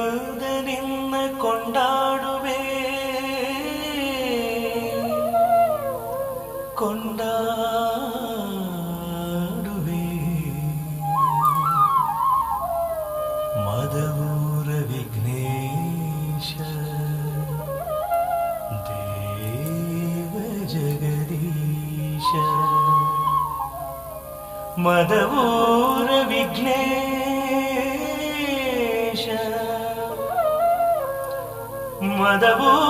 ചേർന്ന് നിന്ന് കൊണ്ടാടുവേ കൊണ്ടാടുവേ മതവൂര വിഘ്നേശ ദേവജഗദീശ മതവൂര വിഘ്നേശ Madhavu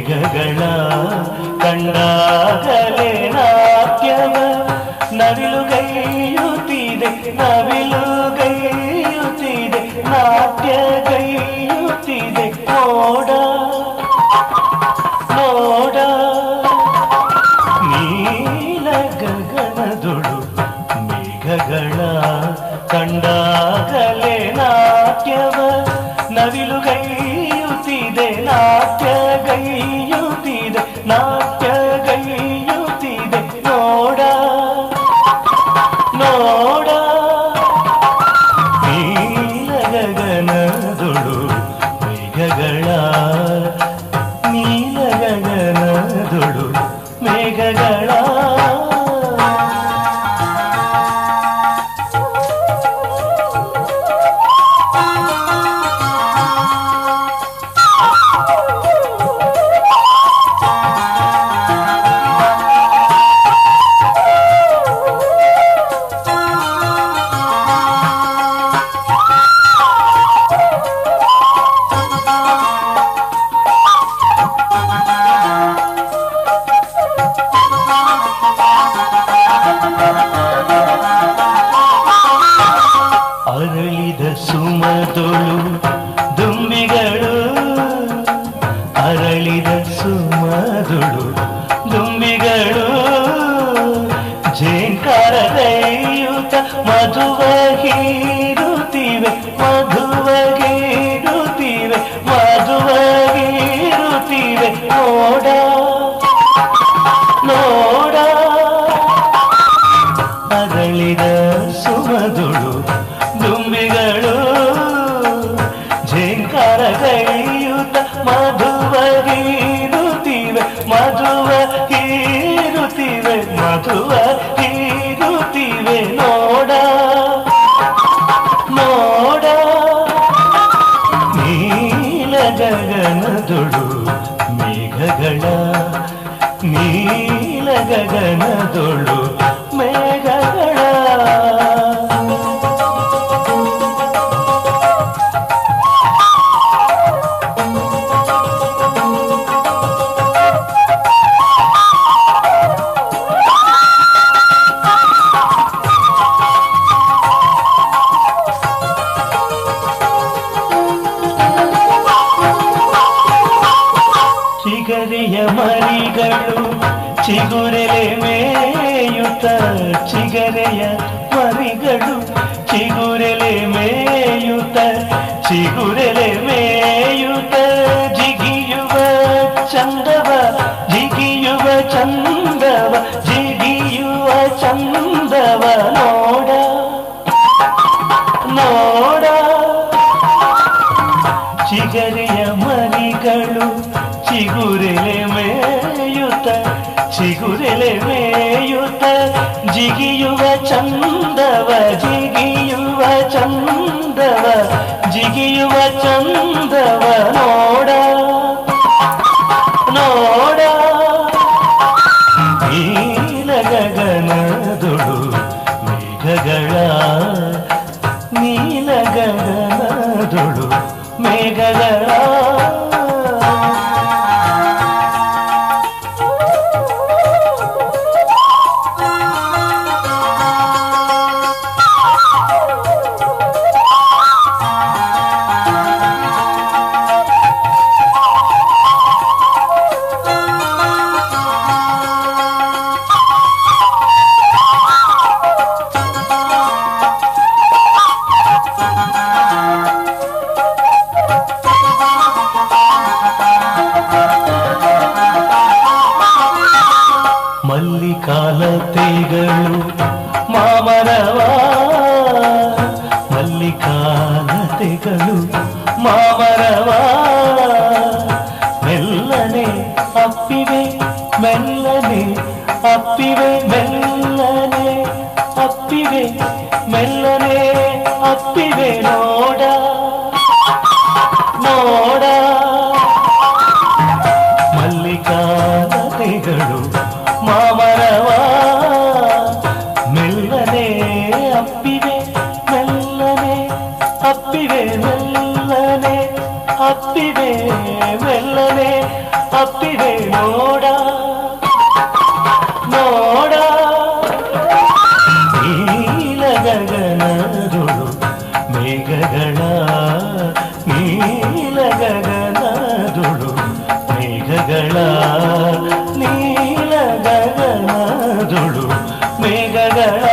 ಮೇಘಗಳ ಕಂಡಾಗಲೇ ನಾಟ್ಯವ ನವಿಲುಗೈಯುತ್ತಿದೆ ನವಿಲುಗೈಯುತ್ತಿದೆ ನಾಟ್ಯಗೈಯುತ್ತಿದೆ ನೋಡ ನೋಡ ನೀಲ ಗಗನದೊಳು ಮೇಘಗಳ ಕಂಡಾಗಲೇ ನಾಟ್ಯವ கையுதித நாட்டிய கையுதித நான் ಕರಗೈಯುತ ಮಧುವಗೀರುತ್ತಿವೆ ಮಧುವಗೀರುತ್ತಿವೆ ಮಧುವಗೀರುತ್ತಿವೆ ನೋಡ ನೋಡ. ಅರಳಿದ ಸುಮದುಳು ದುಂಬಿಗಳು ಝೇಂಕರಗೈಯುತ ಮಧುವಗೀರುತ್ತಿವೆ ಮಧುವ ಹೀರುತ್ತಿವೆ ಮಧುವ ನೀಲ ಗಗನದೊಳು ಮೇಘಗಳ ಚಿಗರಿಯ ಮರಿಗಳು ಚಿಗುರೆಲೆ ಮೇಯುತ್ತ ಚಿಗರೆಯ ಮರಿಗಳು ಚಿಗುರೆಲೆ ಮೇಯುತ್ತ ಚಿಗುರೆಲೆ ಮೇಯುತ್ತ ಮಗಳು ಚಿಗುರೆಲೆ ಮೇಯುತ ಚಿಗುರೆಲೆ ಮೇಯುತ ಜಿಗಿಯುವ ಚಂದವ ಜಿಗಿಯುವ ಚಂದವ ಜಿಗಿಯುವ ಚಂದವ ನೋಡ ನೋಡ ನೀಲ ಗಗನದುಳು ಮೇಘಗಳ ನೀಲ ಗಗನದುಳು ಮೇಘಗಳ తెగలు మావరవా మెల్లనే అప్పివే మెల్లనే అప్పివే మెల్లనే అప్పివే మెల్లనే అప్పివే నోడా? నోడా? మల్లికాల తెగలు మావరవా మెల్లనే అప్పివే ಅಪ್ಪಿದೆ ಮೆಲ್ಲನೆ ಅಪ್ಪಿದೆ ನೋಡ ನೋಡ ನೀಲ ಗಗನದುಳು ಮೇಘಗಳ ನೀಲ ಗಗನದುಳು ಮೇಘಗಳ ನೀಲ ಗಗನದುಳು ಮೇಘಗಳ